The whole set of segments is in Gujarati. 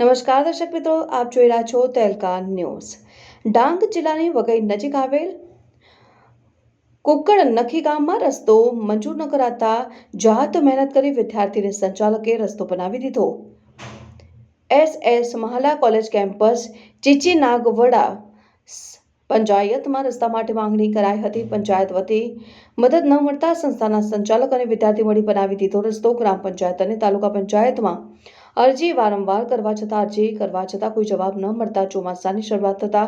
નમસ્કાર દર્શક મિત્રો, આપ જોઈ રહ્યા છો તેલકા ન્યૂઝ. ડાંગ જિલ્લાની વઘઈ નજીક આવેલ કુકડ નખી ગામમાં રસ્તો મંજૂર ન કરાતા જાત મહેનત કરી વિદ્યાર્થીને સંચાલકે રસ્તો બનાવી દીધો. S S Mahala college campus, Chichi Nagvada પંચાયતમાં રસ્તા માટે માંગણી કરાઈ હતી. પંચાયત વતી મદદ ન મળતા સંસ્થાના સંચાલક અને વિદ્યાર્થી મળી બનાવી દીધો રસ્તો. ગ્રામ પંચાયત અને તાલુકા પંચાયતમાં અરજી વારંવાર કરવા છતાં અરજી કરવા છતાં કોઈ જવાબ ન મળતા ચોમાસાની શરૂઆત થતા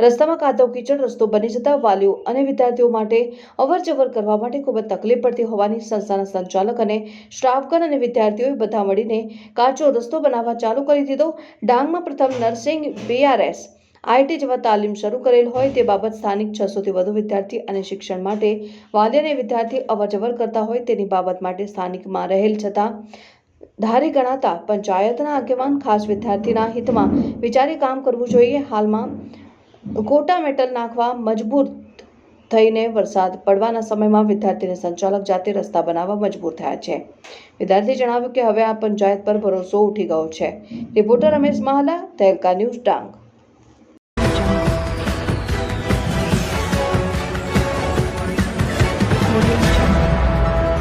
રસ્તામાં કાદવ કીચડ, રસ્તો બની જતા વાલીઓ અને વિદ્યાર્થીઓ માટે અવરજવર કરવા માટે ખૂબ જ તકલીફ પડતી હોવાની સંસ્થાના સંચાલક અને સ્ટાફગણ અને વિદ્યાર્થીઓએ બધા મળીને કાચો રસ્તો બનાવવા ચાલુ કરી દીધો. ડાંગમાં પ્રથમ નર્સિંગ બીઆરએસ આઈટી જેવા તાલીમ શરૂ કરેલ હોય તે બાબત સ્થાનિક છસોથી વધુ વિદ્યાર્થી અને શિક્ષણ માટે વાલી વિદ્યાર્થી અવરજવર કરતા હોય તેની બાબત માટે સ્થાનિકમાં રહેલ છતાં ધારી ગણાતા પંચાયતના આગેવાન ખાસ વિદ્યાર્થીના હિતમાં વિચારી કામ કરવું જોઈએ. હાલમાં ગોટા મેટલ નાખવા મજબૂર થઈને વરસાદ પડવાના સમયમાં વિદ્યાર્થીને સંચાલક જાતે રસ્તા બનાવવા મજબૂર થયા છે. વિદ્યાર્થી જણાવ્યું કે હવે આ પંચાયત પર ભરોસો ઉઠી ગયો છે. Reporter Ramesh Mahala, Tehelka news Dang. California.